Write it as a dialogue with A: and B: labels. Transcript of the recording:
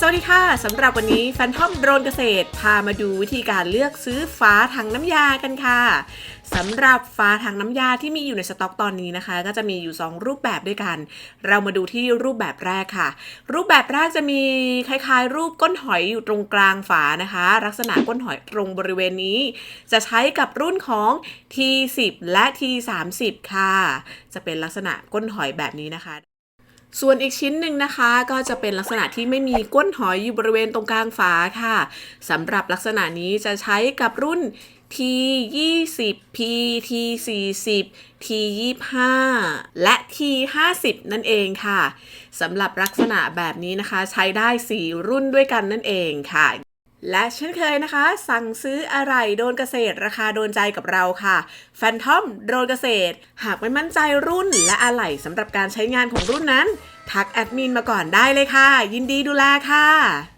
A: สวัสดีค่ะสำหรับวันนี้แฟนทอมโดรนเกษตร พามาดูวิธีการเลือกซื้อฟ้าถังน้ำยากันค่ะสำหรับฟ้าถังน้ำยาที่มีอยู่ในสต็อกตอนนี้นะคะ ก็จะมีอยู่ 2 รูปแบบด้วยกัน เรามาดูที่รูปแบบแรกค่ะ รูปแบบแรกจะมีคล้ายๆ รูปก้นหอยอยู่ตรงกลางฝานะคะ ลักษณะก้นหอยตรงบริเวณนี้ จะใช้กับรุ่นของ T10 และ T30 ค่ะ จะเป็นลักษณะก้นหอยแบบนี้นะคะ ส่วนอีกชิ้นหนึ่งนะคะก็จะเป็นลักษณะที่ไม่มีก้นหอยอยู่บริเวณตรงกลางฝาค่ะสำหรับลักษณะนี้จะใช้กับรุ่น T 2 0 P T 4 0 T 25และ T 50นั่นเองค่ะสำหรับลักษณะแบบนี้นะคะ ใช้ได้ 4 รุ่นด้วยกันนั่นเองค่ะ และเช่นเคยนะคะ สั่งซื้ออะไรโดนเกษตรราคาโดนใจกับเราค่ะแฟนทอมโดนเกษตร หากไม่มั่นใจรุ่นและอะไหล่สำหรับการใช้งานของรุ่นนั้น ทักแอดมินมาก่อนได้เลยค่ะ ยินดีดูแลค่ะ